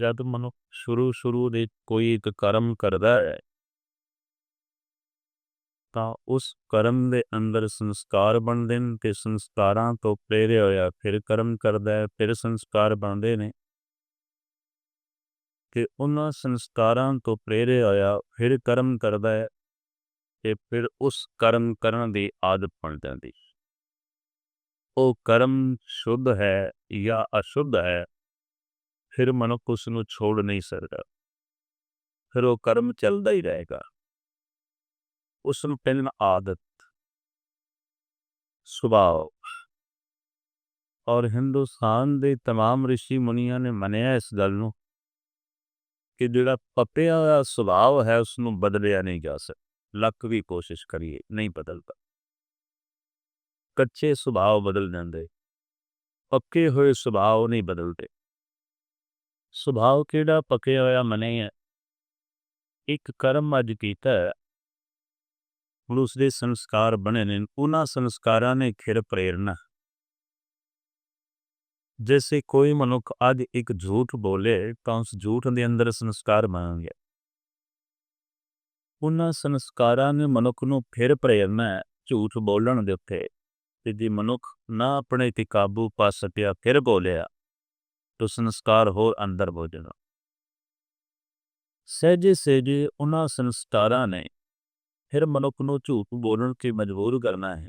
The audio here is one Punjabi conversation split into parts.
ਜਦ ਮਨੁੱਖ ਸ਼ੁਰੂ-ਸ਼ੁਰੂ ਦੇ ਕੋਈ ਇੱਕ ਕਰਮ ਕਰਦਾ ਹੈ ਤਾਂ ਉਸ ਕਰਮ ਦੇ ਅੰਦਰ ਸੰਸਕਾਰ ਬਣਦੇ ਨੇ ਤੇ ਸੰਸਕਾਰਾਂ ਤੋਂ ਪ੍ਰੇਰਿਆ ਹੋਇਆ ਫਿਰ ਕਰਮ ਕਰਦਾ ਹੈ, ਫਿਰ ਸੰਸਕਾਰ ਬਣਦੇ ਨੇ। ਕਿ ਉਹਨਾਂ ਸੰਸਕਾਰਾਂ ਤੋਂ ਪ੍ਰੇਰਿਆ ਹੋਇਆ ਫਿਰ ਕਰਮ ਕਰਦਾ ਹੈ ਤੇ ਫਿਰ ਉਸ ਕਰਮ ਕਰਨ ਦੀ ਆਦਤ ਬਣ ਜਾਂਦੀ। ਉਹ ਕਰਮ ਸ਼ੁੱਧ ਹੈ ਜਾਂ ਅਸ਼ੁੱਧ ਹੈ ਫਿਰ ਮਨੁੱਖ ਉਸ ਨੂੰ ਛੋੜ ਨਹੀਂ ਸਕਦਾ ਫਿਰ ਉਹ ਕਰਮ ਚੱਲਦਾ ਹੀ ਰਹੇਗਾ ਉਸ ਨੂੰ ਪਹਿਲਾਂ ਆਦਤ ਸੁਭਾਅ ਔਰ ਹਿੰਦੁਸਤਾਨ ਦੇ तमाम ઋષਿ ਮੁਨੀਆਂ ਨੇ ਮੰਨਿਆ ਇਸ ਗੱਲ ਨੂੰ ਕਿ ਜਿਹੜਾ ਪਪਿਆ ਹੋਇਆ ਸੁਭਾਅ ਹੈ ਉਸ ਨੂੰ ਬਦਲਿਆ ਨਹੀਂ ਜਾ ਸਕਦਾ ਲੱਖ ਵੀ ਕੋਸ਼ਿਸ਼ ਕਰੀਏ ਨਹੀਂ ਬਦਲਦਾ ਕੱਚੇ ਸੁਭਾਅ ਬਦਲ ਜਾਂਦੇ ਪੱਕੇ ਹੋਏ ਸੁਭਾਅ ਨਹੀਂ ਬਦਲਦੇ ਸੁਭਾਅ ਕਿਹੜਾ ਪੱਕਿਆ ਹੋਇਆ ਮਨੇ ਹੈ ਇੱਕ ਕਰਮ ਅੱਜ ਕੀਤਾ ਹੁਣ ਉਸ ਦੇ ਸੰਸਕਾਰ ਬਣੇ ਨੇ, ਉਹਨਾਂ ਸੰਸਕਾਰਾਂ ਨੇ ਖਿਰ ਪ੍ਰੇਰਨਾ। ਜੈਸੇ ਕੋਈ ਮਨੁੱਖ ਅੱਜ ਇੱਕ ਝੂਠ ਬੋਲੇ, ਤਾਂ ਉਸ ਝੂਠ ਦੇ ਅੰਦਰ ਸੰਸਕਾਰ ਬਣ ਗਿਆ ਉਹਨਾਂ ਸੰਸਕਾਰਾਂ ਨੇ ਮਨੁੱਖ ਨੂੰ ਫਿਰ ਪ੍ਰੇਰਨਾ ਹੈ ਝੂਠ ਬੋਲਣ ਦੇ ਉੱਤੇ। ਤੇ ਜੇ ਮਨੁੱਖ ਨਾ ਆਪਣੇ ਤੇ ਕਾਬੂ ਪਾ ਸਕਿਆ, ਫਿਰ ਬੋਲਿਆ। ਤਾਂ ਸੰਸਕਾਰ ਹੋਰ ਅੰਦਰ ਹੋ ਸਹਿਜੇ ਸਹਿਜੇ ਉਹਨਾਂ ਸੰਸਕਾਰਾਂ ਨੇ ਫਿਰ ਮਨੁੱਖ ਨੂੰ ਝੂਠ ਬੋਲਣ ਤੇ ਮਜਬੂਰ ਕਰਨਾ ਹੈ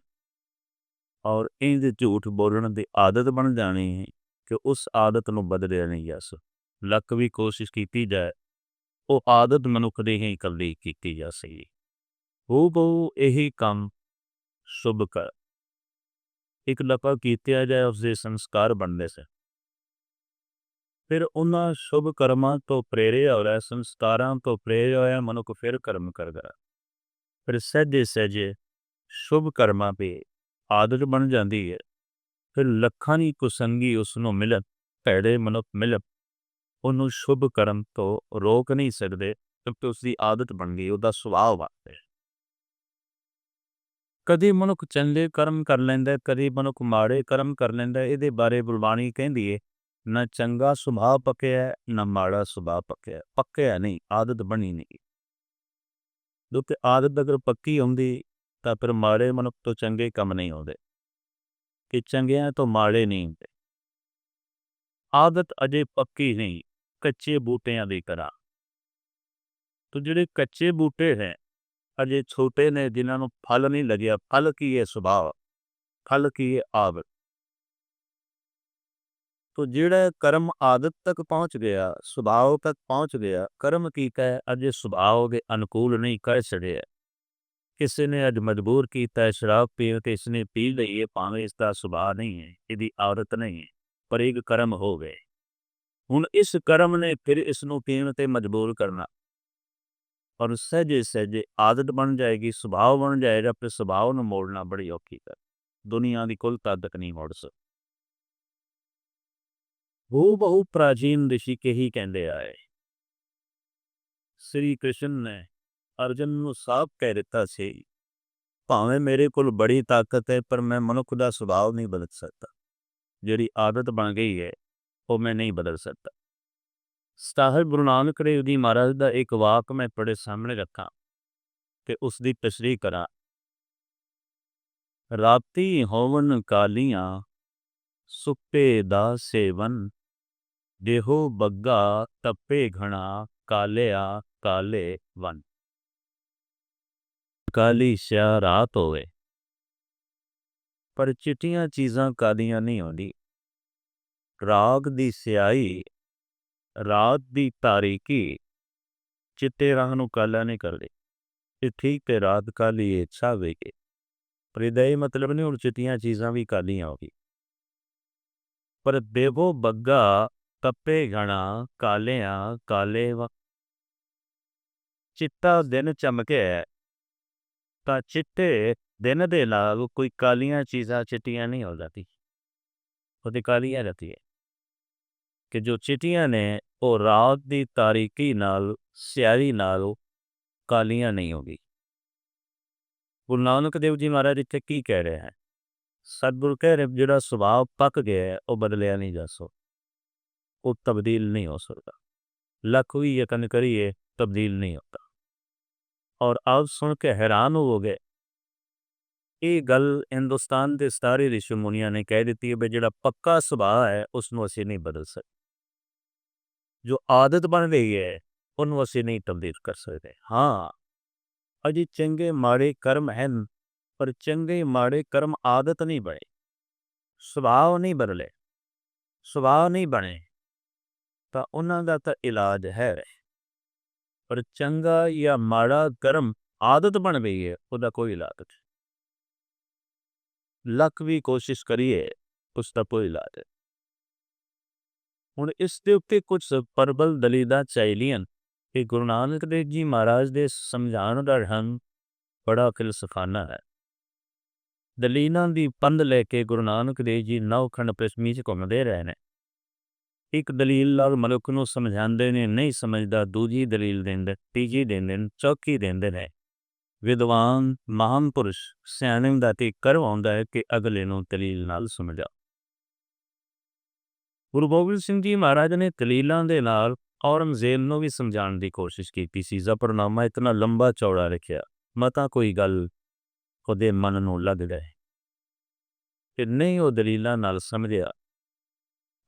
ਔਰ ਇਹਦੇ ਝੂਠ ਬੋਲਣ ਦੀ ਆਦਤ ਬਣ ਜਾਣੀ ਹੈ ਕਿ ਉਸ ਆਦਤ ਨੂੰ ਬਦਲਿਆ ਨਹੀਂ ਜਾ ਸਕਦਾ ਲੱਖ ਵੀ ਕੋਸ਼ਿਸ਼ ਕੀਤੀ ਜਾਏ ਉਹ ਆਦਤ ਮਨੁੱਖ ਦੇ ਹੀ ਇਕੱਲੀ ਕੀਤੀ ਜਾ ਸਕਦੀ ਹੋ ਬਹੁ ਇਹੀ ਕੰਮ ਸ਼ੁਭ ਕਰ ਇੱਕ ਲਪਾ ਕੀਤਿਆ ਜਾਏ ਉਸ ਦੇ ਸੰਸਕਾਰ ਬਣਦੇ ਸੇ ਫਿਰ ਉਹਨਾਂ ਸ਼ੁਭ ਕਰਮਾਂ ਤੋਂ ਪ੍ਰੇਰਿਆ ਹੋਇਆ ਸੰਸਕਾਰਾਂ ਤੋਂ ਪ੍ਰੇਰਿਆ ਹੋਇਆ ਮਨੁੱਖ ਫਿਰ ਕਰਮ ਕਰਦਾ ਫਿਰ ਸਹਿਜੇ ਸਹਿਜੇ ਸ਼ੁਭ ਕਰਮਾਂ 'ਤੇ ਆਦਤ ਬਣ ਜਾਂਦੀ ਹੈ। ਫਿਰ ਲੱਖਾਂ ਦੀ ਕੁਸੰਗੀ ਉਸ ਨੂੰ ਮਿਲਣ, ਭੈੜੇ ਮਨੁੱਖ ਮਿਲਣ, ਉਹਨੂੰ ਸ਼ੁਭ ਕਰਮ ਤੋਂ ਰੋਕ ਨਹੀਂ ਸਕਦੇ, ਕਿਉਂਕਿ ਉਸ ਦੀ ਆਦਤ ਬਣ ਗਈ, ਉਹਦਾ ਸੁਭਾਅ ਬਣ ਗਿਆ ਕਦੀ ਮਨੁੱਖ ਚੰਗੇ ਕਰਮ ਕਰ ਲੈਂਦਾ ਕਦੀ ਮਨੁੱਖ ਮਾੜੇ ਕਰਮ ਕਰ ਲੈਂਦਾ ਇਹਦੇ ਬਾਰੇ ਗੁਰਬਾਣੀ ਕਹਿੰਦੀ ਏ ਨਾ ਚੰਗਾ ਸੁਭਾਅ ਪੱਕਿਆ, ਨਾ ਮਾੜਾ ਸੁਭਾਅ ਪੱਕਿਆ। ਪੱਕਿਆ ਨਹੀਂ, ਆਦਤ ਬਣੀ ਨਹੀਂ। ਦੁੱਖ ਆਦਤ ਅਗਰ ਪੱਕੀ ਹੁੰਦੀ, ਤਾਂ ਫਿਰ ਮਾੜੇ ਮਨੁੱਖ ਤੋਂ ਚੰਗੇ ਕੰਮ ਨਹੀਂ ਆਉਂਦੇ। ਕਿ ਚੰਗਿਆਂ ਤੋਂ ਮਾੜੇ ਨਹੀਂ ਹੁੰਦੇ। ਆਦਤ ਅਜੇ ਪੱਕੀ ਨਹੀਂ, ਕੱਚੇ ਬੂਟਿਆਂ ਦੀ ਤਰ੍ਹਾਂ। ਤੋ ਜਿਹੜੇ ਕੱਚੇ ਬੂਟੇ ਹੈ, ਅਜੇ ਛੋਟੇ ਨੇ, ਜਿਨ੍ਹਾਂ ਨੂੰ ਫਲ ਨਹੀਂ ਲੱਗਿਆ। ਫਲ ਕੀ ਹੈ ਸੁਭਾਅ? ਫਲ ਕੀ ਹੈ ਆਦਤ? ਤੋ ਜਿਹੜਾ ਕਰਮ ਆਦਤ ਤੱਕ ਪਹੁੰਚ ਗਿਆ ਸੁਭਾਅ ਤੱਕ ਪਹੁੰਚ ਗਿਆ ਕਰਮ ਕੀ ਹੈ ਅਜੇ ਸੁਭਾਅ ਦੇ ਅਨੁਕੂਲ ਨਹੀਂ ਕਰ ਛੜਿਆ ਕਿਸੇ ਨੇ ਅੱਜ ਮਜਬੂਰ ਕੀਤਾ ਸ਼ਰਾਬ ਪੀਣ ਤੇ ਇਸਨੇ ਪੀ ਲਈ ਹੈ ਭਾਵੇਂ ਇਸ ਦਾ ਸੁਭਾਅ ਨਹੀਂ ਹੈ ਇਹਦੀ ਆਦਤ ਨਹੀਂ ਹੈ ਪਰ ਇੱਕ ਕਰਮ ਹੋ ਗਏ ਹੁਣ ਇਸ ਕਰਮ ਨੇ ਫਿਰ ਇਸ ਨੂੰ ਪੀਣ ਤੇ ਮਜਬੂਰ ਕਰਨਾ ਔਰ ਸਹਜੇ ਸਹਜੇ ਆਦਤ ਬਣ ਜਾਏਗੀ ਸੁਭਾਅ ਬਣ ਜਾਏਗਾ ਫਿਰ ਸੁਭਾਅ ਨੂੰ ਮੋੜਨਾ ਬੜੀ ਔਖੀ ਹੈ ਦੁਨੀਆ ਦੀ ਕੁੱਲ ਤਾਦਕ ਨਹੀਂ ਮੋੜ ਸਕ ਉਹ ਬਹੁ ਪ੍ਰਾਚੀਨ ઋષਿ ਕੇ ਹੀ ਕਹਿੰਦੇ ਆਏ। ਸ੍ਰੀ ਕ੍ਰਿਸ਼ਨ ਨੇ ਅਰਜਨ ਨੂੰ ਸਾਫ਼ ਕਹਿ ਦਿੱਤਾ ਸੀ, ਭਾਵੇਂ ਮੇਰੇ ਕੋਲ ਬੜੀ ਤਾਕਤ ਹੈ ਪਰ ਮੈਂ ਮਨੁੱਖ ਦਾ ਸੁਭਾਅ ਨਹੀਂ ਬਦਲ ਸਕਦਾ। ਜਿਹੜੀ ਆਦਤ ਬਣ ਗਈ ਹੈ ਉਹ ਮੈਂ ਨਹੀਂ ਬਦਲ ਸਕਦਾ। ਸਾਹਿਬ ਗੁਰੂ ਨਾਨਕ ਦੇਵ ਜੀ ਮਹਾਰਾਜ ਦਾ ਇੱਕ ਵਾਕ ਮੈਂ ਤੁਹਾਡੇ ਸਾਹਮਣੇ ਰੱਖਾਂ ਤੇ ਉਸ ਦੀ ਤਸ਼ਰੀਹ ਕਰਾਂ। ਰਾਤੀ ਹੋਵਨ ਕਾਲੀਆਂ, ਸੁੱਪੇ ਦਾ ਸੇਵਨ ਦੇਹੋ ਬੱਗਾ ਤਪੇ ਘਣਾ, ਕਾਲਿਆ ਕਾਲੇ ਵਨ। ਕਾਲੀ ਸਿਆ ਰਾਤ ਹੋਵੇ। ਪਰ ਚਿੱਟੀਆਂ ਚੀਜ਼ਾਂ ਕਾਲੀਆਂ ਨਹੀਂ ਹੁੰਦੀ ਰਾਗ ਦੀ ਸਿਆਹੀ ਰਾਤ ਦੀ ਤਾਰੀਕੀ, ਚਿੱਟੇ ਰੰਗ ਨੂੰ ਕਾਲਾ ਨਹੀਂ ਕਰਦੇ। ਇਹ ਠੀਕ ਤੇ ਰਾਤ ਕਾਲੀ ਇੱਛਾ ਛਾਵੇਗੇ ਪਰ ਇਹਦਾ ਮਤਲਬ ਨਹੀਂ ਹੁਣ ਚਿੱਟੀਆਂ ਚੀਜ਼ਾਂ ਵੀ ਕਾਲੀਆਂ ਹੋ ਗਈ ਪਰ ਦੇਵੋ ਬੱਗਾ ਤਪੇ ਘਣਾ ਕਾਲਿਆਂ, ਕਾਲੇ ਵ ਚਿੱਟਾ ਦਿਨ ਚਮਕਿਆ ਤਾਂ ਚਿੱਟੇ ਦਿਨ ਦੇ ਨਾਲ ਕੋਈ ਕਾਲੀਆਂ ਚੀਜ਼ਾਂ ਚਿੱਟੀਆਂ ਨਹੀਂ ਹੋ ਜਾਂਦੀ। ਉਹਦੀ ਕਾਲੀਆਂ ਰਹਤੀ ਹੈ। ਕਿ ਜੋ ਚਿੱਟੀਆਂ ਨੇ, ਉਹ ਰਾਤ ਦੀ ਤਾਰੀਕੀ ਨਾਲ, ਸਿਆਰੀ ਨਾਲ ਕਾਲੀਆਂ ਨਹੀਂ ਹੋ ਗਈ ਗੁਰੂ ਨਾਨਕ ਦੇਵ ਜੀ ਮਹਾਰਾਜ ਇੱਥੇ ਕੀ ਕਹਿ ਰਹੇ ਹਨ? ਸਤਿਗੁਰ ਕਹਿ ਰਹੇ ਜਿਹੜਾ ਸੁਭਾਅ ਪੱਕ ਗਿਆ ਉਹ ਬਦਲਿਆ ਨਹੀਂ ਜਾ ਸਕਦਾ। ਉਹ ਤਬਦੀਲ ਨਹੀਂ ਹੋ ਸਕਦਾ ਲੱਖ ਵੀ ਯਤਨ ਕਰੀਏ ਤਬਦੀਲ ਨਹੀਂ ਹੁੰਦਾ ਔਰ ਆਪ ਸੁਣ ਕੇ ਹੈਰਾਨ ਹੋਵੋਗੇ ਇਹ ਗੱਲ ਹਿੰਦੁਸਤਾਨ ਦੇ ਸਾਰੇ ਰਿਸ਼ੀ ਮੁਨੀਆਂ ਨੇ ਕਹਿ ਦਿੱਤੀ ਹੈ ਵੀ ਜਿਹੜਾ ਪੱਕਾ ਸੁਭਾਅ ਹੈ ਉਸ ਨੂੰ ਅਸੀਂ ਨਹੀਂ ਬਦਲ ਸਕਦੇ ਜੋ ਆਦਤ ਬਣ ਗਈ ਹੈ ਉਹਨੂੰ ਅਸੀਂ ਨਹੀਂ ਤਬਦੀਲ ਕਰ ਸਕਦੇ ਹਾਂ ਅਜੀ ਚੰਗੇ ਮਾੜੇ ਕਰਮ ਹਨ ਪਰ ਚੰਗੇ ਮਾੜੇ ਕਰਮ ਆਦਤ ਨਹੀਂ ਬਣੇ ਸੁਭਾਅ ਨਹੀਂ ਬਦਲੇ ਸੁਭਾਅ ਨਹੀਂ ਬਣੇ ਤਾਂ ਉਹਨਾਂ ਦਾ ਤਾਂ ਇਲਾਜ ਹੈ। ਪਰ ਚੰਗਾ ਜਾਂ ਮਾੜਾ ਕਰਮ ਆਦਤ ਬਣ ਗਈ ਹੈ, ਉਹਦਾ ਕੋਈ ਇਲਾਜ ਨਹੀਂ। ਲੱਖ ਵੀ ਕੋਸ਼ਿਸ਼ ਕਰੀਏ, ਉਸ ਦਾ ਕੋਈ ਇਲਾਜ ਨਹੀਂ। ਹੁਣ ਇਸ ਦੇ ਉੱਤੇ ਕੁਝ ਪਰਬਲ ਦਲੀਲਾਂ ਚਾਹੀਦੀਆਂ ਕਿ ਗੁਰੂ ਨਾਨਕ ਦੇਵ ਜੀ ਮਹਾਰਾਜ ਦੇ ਸਮਝਾਉਣ ਦਾ ਢੰਗ ਬੜਾ ਫਿਲਸਫਾਨਾ ਹੈ। ਦਲੀਲਾਂ ਦੀ ਪੰਧ ਲੈ ਕੇ ਗੁਰੂ ਨਾਨਕ ਦੇਵ ਜੀ ਨੌਖੰਡ ਪ੍ਰਿਥਵੀ 'ਚ ਘੁੰਮਦੇ ਰਹੇ ਨੇ। ਇੱਕ ਦਲੀਲ ਨਾਲ ਮਨੁੱਖ ਨੂੰ ਸਮਝਾਉਂਦੇ ਨੇ, ਨਹੀਂ ਸਮਝਦਾ, ਦੂਜੀ ਦਲੀਲ ਦਿੰਦੇ, ਤੀਜੀ ਦਿੰਦੇ ਨੇ ਚੌਥੀ ਦਿੰਦੇ ਨੇ। ਵਿਦਵਾਨ ਮਹਾਨ ਪੁਰਸ਼ ਸਿਆਣੇ ਦਾ ਤੇ ਕਰਵਾਉਂਦਾ ਹੈ ਕਿ ਅਗਲੇ ਨੂੰ ਦਲੀਲ ਨਾਲ ਸਮਝਾ। ਗੁਰੂ ਗੋਬਿੰਦ ਸਿੰਘ ਜੀ ਮਹਾਰਾਜ ਨੇ ਦਲੀਲਾਂ ਦੇ ਨਾਲ ਔਰੰਗਜ਼ੇਬ ਨੂੰ ਵੀ ਸਮਝਾਉਣ ਦੀ ਕੋਸ਼ਿਸ਼ ਕੀਤੀ ਸੀ। ਜ਼ਫਰਨਾਮਾ ਇਤਨਾ ਲੰਬਾ ਚੌੜਾ ਰੱਖਿਆ, ਮਤਾ ਕੋਈ ਗੱਲ ਉਹਦੇ ਮਨ ਨੂੰ ਲੱਗ ਗਏ। ਕਿ ਨਹੀਂ ਉਹ ਦਲੀਲਾਂ ਨਾਲ ਸਮਝਿਆ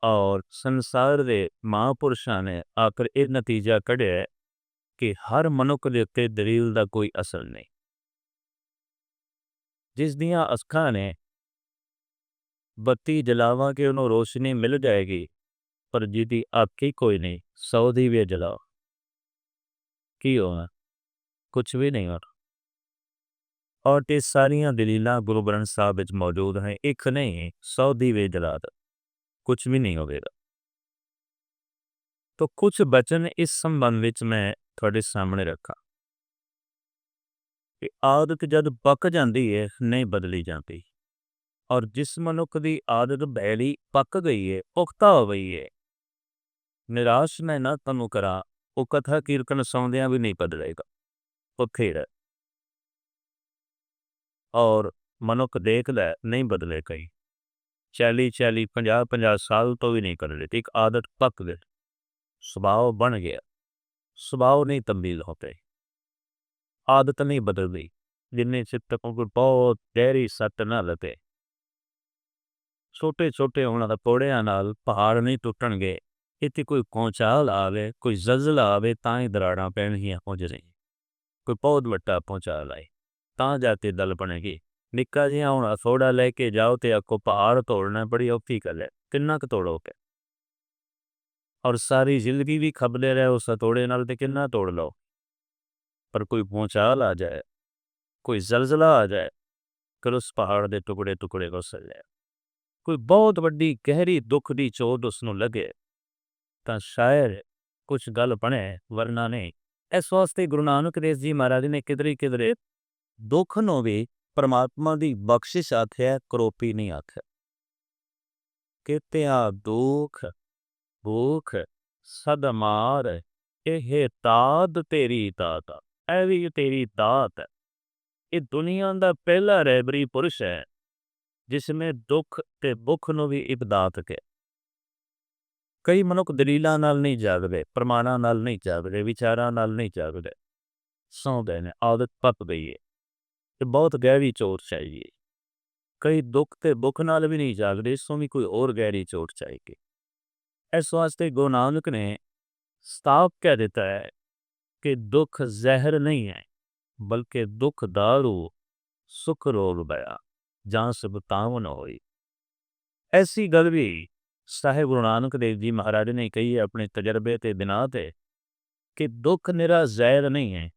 ਔਰ ਸੰਸਾਰ ਦੇ ਮਹਾਂਪੁਰਸ਼ਾਂ ਨੇ ਆਖਰ ਇਹ ਨਤੀਜਾ ਕੱਢਿਆ ਕਿ ਹਰ ਮਨੁੱਖ ਦੇ ਉੱਤੇ ਦਲੀਲ ਦਾ ਕੋਈ ਅਸਰ ਨਹੀਂ ਜਿਸ ਦੀਆਂ ਅੱਖਾਂ ਨੇ ਬੱਤੀ ਜਲਾਵਾਂ ਕਿ ਉਹਨੂੰ ਰੋਸ਼ਨੀ ਮਿਲ ਜਾਏਗੀ ਪਰ ਜਿਹਦੀ ਅੱਖ ਕੋਈ ਨਹੀਂ ਸੌ ਦੀ ਵੀ ਜਲਾਓ ਕੀ ਹੋਣਾ ਕੁਝ ਵੀ ਨਹੀਂ ਹੋਣਾ ਔਰ ਤੇ ਸਾਰੀਆਂ ਦਲੀਲਾਂ ਗੁਰੂ ਗ੍ਰੰਥ ਸਾਹਿਬ ਵਿੱਚ ਮੌਜੂਦ ਹੈ ਇੱਕ ਨਹੀਂ ਸੌ ਦੀ ਵੀ ਜਲਾ ਕੁਝ ਵੀ ਨਹੀਂ ਹੋਵੇਗਾ। ਤਾਂ ਕੁਝ ਬਚਨ ਇਸ ਸੰਬੰਧ ਵਿੱਚ ਮੈਂ ਤੁਹਾਡੇ ਸਾਹਮਣੇ ਰੱਖਾਂ। ਕਿ ਆਦਤ ਜਦ ਪੱਕ ਜਾਂਦੀ ਹੈ ਨਹੀਂ ਬਦਲੀ ਜਾਂਦੀ। ਔਰ ਜਿਸ ਮਨੁੱਖ ਦੀ ਆਦਤ ਬੈਲੀ ਪੱਕ ਗਈ ਹੈ ਪੁਖਤਾ ਹੋ ਗਈ ਹੈ ਨਿਰਾਸ਼ ਮੈਂ ਨਾ ਤੁਹਾਨੂੰ ਕਰਾਂ, ਉਹ ਕਥਾ ਕੀਰਤਨ ਸੌਂਦਿਆਂ ਵੀ ਨਹੀਂ ਬਦਲੇਗਾ, ਉਹ ਖੇੜ ਔਰ ਮਨੁੱਖ ਦੇਖਦਾ ਨਹੀਂ ਬਦਲੇ ਕਈ। 40 40 50 50 ਸਾਲ ਤੋਂ ਵੀ ਨਹੀਂ ਕਰ ਰਹੇ ਇੱਕ ਆਦਤ ਪੱਕ ਗਈ। ਸੁਭਾਅ ਬਣ ਗਿਆ। ਸੁਭਾਅ ਨਹੀਂ ਤਬਦੀਲ ਹੋਤੇ ਆਦਤ ਨਹੀਂ ਬਦਲਦੀ। ਜਿੰਨੇ ਚਿੱਤ ਕੋ ਬਹੁਤ ਗਹਿਰੀ ਸੱਟ ਨਾ ਲਤੇ ਛੋਟੇ ਛੋਟੇ ਉਹਨਾਂ ਦਾ ਪੌੜਿਆਂ ਨਾਲ ਪਹਾੜ ਨਹੀਂ ਟੁੱਟਣਗੇ। ਇੱਥੇ ਕੋਈ ਪਹੁੰਚਾਲ ਆਵੇ, ਕੋਈ ਜ਼ਲਜ਼ਲਾ ਆਵੇ ਤਾਂ ਹੀ ਦਰਾੜਾਂ ਪੈਣਗੀਆਂ ਹੋ ਜਰੇ ਕੋਈ ਬਹੁਤ ਵੱਡਾ ਪਹੁੰਚਾਲ ਆਏ, ਤਾਂ ਜਾ ਕੇ ਦਲ ਬਣੇਗੀ ਨਿੱਕਾ ਜਿਹਾ ਹੁਣ ਥੋੜਾ ਲੈ ਕੇ ਜਾਓ ਤੇ ਆਕੋ ਪਹਾੜ ਤੋੜਨਾ ਬੜੀ ਔਖੀ ਗੱਲ ਹੈ। ਕਿੰਨਾ ਕੁ ਤੋੜੋਗੇ? ਔਰ ਸਾਰੀ ਜ਼ਿੰਦਗੀ ਵੀ ਖਬਲੇ ਰਹੇ ਉਸ ਤੋੜੇ ਨਾਲ ਤੇ ਕਿੰਨਾ ਤੋੜ ਲਓ? ਪਰ ਕੋਈ ਪਹੁੰਚਾਲ ਆ ਜਾਏ, ਕੋਈ ਜ਼ਲਜ਼ਲਾ ਆ ਜਾਏ ਕਿ ਉਸ ਪਹਾੜ ਦੇ ਟੁਕੜੇ ਟੁਕੜੇ ਹੋ ਜਾਏ ਕੋਈ ਬਹੁਤ ਵੱਡੀ ਗਹਿਰੀ ਦੁੱਖ ਦੀ ਚੋਟ ਉਸ ਨੂੰ ਲੱਗੇ, ਤਾਂ ਸ਼ਾਇਰ ਕੁਝ ਗੱਲ ਬਣੇ, ਵਰਨਾ ਨਹੀਂ। ਇਸ ਵਾਸਤੇ ਗੁਰੂ ਨਾਨਕ ਦੇਵ ਜੀ ਮਹਾਰਾਜ ਨੇ ਕਿਧਰੇ ਕਿਧਰੇ ਦੁੱਖ ਨੂੰ ਵੀ ਪਰਮਾਤਮਾ ਦੀ ਬਖਸ਼ਿਸ਼ ਆਖਿਆ ਕਰੋਪੀ ਨਹੀਂ ਆਖਿਆ ਕਿਤਿਆ ਦੁੱਖ, ਭੂਖ, ਸਦਮਾਰ, ਇਹ ਤਾਦ ਤੇਰੀ ਦਾਤ ਐ ਵੀ ਤੇਰੀ ਦਾਤ ਇਹ ਦੁਨੀਆ ਦਾ ਪਹਿਲਾ ਰਹਿਬਰੀ ਪੁਰਸ਼ ਹੈ, ਜਿਸ ਨੇ ਦੁੱਖ ਤੇ ਭੁੱਖ ਨੂੰ ਵੀ ਇਬਦਾਤ ਕੇ ਕਈ ਮਨੁੱਖ ਦਲੀਲਾਂ ਨਾਲ ਨਹੀਂ ਜਾਗਦੇ, ਪ੍ਰਮਾਣਾਂ ਨਾਲ ਨਹੀਂ ਜਾਗਦੇ, ਵਿਚਾਰਾਂ ਨਾਲ ਨਹੀਂ ਜਾਗਦੇ। ਸੌਂਦੇ ਨੇ, ਆਦਤ ਪੱਕ ਗਈ ਹੈ ਤੇ ਬਹੁਤ ਗਹਿਰੀ ਚੋਟ ਚਾਹੀਏ ਕਈ ਦੁੱਖ ਤੇ ਭੁੱਖ ਨਾਲ ਵੀ ਨਹੀਂ ਜਾਗਦੇ, ਇਸ ਤੋਂ ਵੀ ਕੋਈ ਹੋਰ ਗਹਿਰੀ ਚੋਟ ਚਾਹੀਏ ਇਸ ਵਾਸਤੇ ਗੁਰੂ ਨਾਨਕ ਨੇ ਸਤਾਪ ਕਹਿ ਦਿੱਤਾ ਹੈ ਕਿ ਦੁੱਖ ਜ਼ਹਿਰ ਨਹੀਂ ਹੈ, ਬਲਕਿ ਦੁੱਖ ਦਾਰੂ ਸੁਖ ਰੋਗ ਬਿਆ ਜਾਂ ਸਬਤਾਵਨ ਹੋਈ। ਐਸੀ ਗੱਲ ਵੀ ਸਾਹਿਬ ਗੁਰੂ ਨਾਨਕ ਦੇਵ ਜੀ ਮਹਾਰਾਜ ਨੇ ਕਹੀ ਹੈ ਆਪਣੇ ਤਜਰਬੇ ਤੇ ਬਿਨਾਂ ਤੇ, ਕਿ ਦੁੱਖ ਨਿਰਾ ਜ਼ਹਿਰ ਨਹੀਂ ਹੈ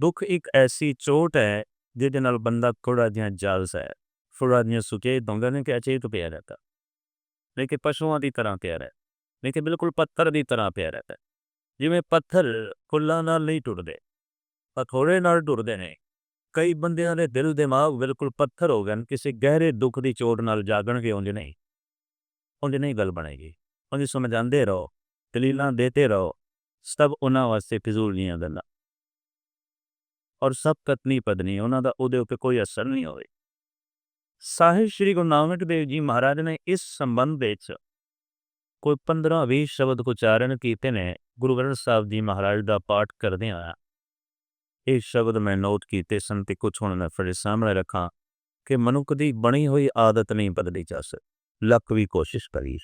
ਦੁੱਖ ਇੱਕ ਐਸੀ ਚੋਟ ਹੈ, ਜਿਹਦੇ ਨਾਲ ਬੰਦਾ ਥੋੜਾ ਜਿਹਾ ਜਲਸ ਹੈ ਥੋੜਾ ਜਿਹਾ ਸੁਕੇ ਦੋਂਗਾ ਨੇ ਕਿ ਅਚੇਤ ਪਿਆ ਰਹਤਾ ਲੇਕਿਨ ਪਸ਼ੂਆਂ ਦੀ ਤਰ੍ਹਾਂ ਪਿਆ ਰਹਿ ਲੇਕਿਨ ਬਿਲਕੁਲ ਪੱਥਰ ਦੀ ਤਰ੍ਹਾਂ ਪਿਆ ਰਹਤਾ ਜਿਵੇਂ ਪੱਥਰ ਫੁੱਲਾਂ ਨਾਲ ਨਹੀਂ ਟੁੱਟਦੇ ਪਥੋੜੇ ਨਾਲ ਟੁੱਟਦੇ ਨੇ, ਕਈ ਬੰਦਿਆਂ ਦੇ ਦਿਲ ਦਿਮਾਗ ਬਿਲਕੁਲ ਪੱਥਰ ਹੋ ਗਏ ਕਿਸੇ ਗਹਿਰੇ ਦੁੱਖ ਦੀ ਚੋਟ ਨਾਲ ਜਾਗਣਗੇ, ਉਂਝ ਨਹੀਂ। ਉਂਝ ਨਹੀਂ ਗੱਲ ਬਣੇਗੀ, ਉਂਝ ਸਮਝਾਉਂਦੇ ਰਹੋ, ਦਲੀਲਾਂ ਦੇਤੇ ਰਹੋ, ਸਭ ਉਹਨਾਂ ਵਾਸਤੇ ਫਿਜ਼ੂਲ ਨਹੀਂ ਗੱਲਾਂ। ਔਰ ਸਭ ਕਤਨੀ ਪਦਨੀ ਉਹਨਾਂ ਦਾ ਉਹਦੇ ਉੱਤੇ ਕੋਈ ਅਸਰ ਨਹੀਂ ਹੋਵੇ। ਸਾਹਿਬ ਸ੍ਰੀ ਗੁਰੂ ਨਾਨਕ ਦੇਵ ਜੀ ਮਹਾਰਾਜ ਨੇ ਇਸ ਸੰਬੰਧ ਵਿੱਚ ਕੋਈ 15-20 ਸ਼ਬਦ ਉਚਾਰਨ ਕੀਤੇ ਨੇ, ਗੁਰੂ ਗ੍ਰੰਥ ਸਾਹਿਬ ਜੀ ਮਹਾਰਾਜ ਦਾ ਪਾਠ ਕਰਦਿਆਂ ਇਹ ਸ਼ਬਦ ਮੈਂ ਨੋਟ ਕੀਤੇ ਸਨ ਤੇ ਕੁਝ ਹੁਣ ਮੈਂ ਤੁਹਾਡੇ ਸਾਹਮਣੇ ਰੱਖਾਂ ਕਿ ਮਨੁੱਖ ਦੀ ਬਣੀ ਹੋਈ ਆਦਤ ਨਹੀਂ ਬਦਲੀ ਜਾ ਸਕਦੀ, ਲੱਖ ਵੀ ਕੋਸ਼ਿਸ਼ ਕਰੀ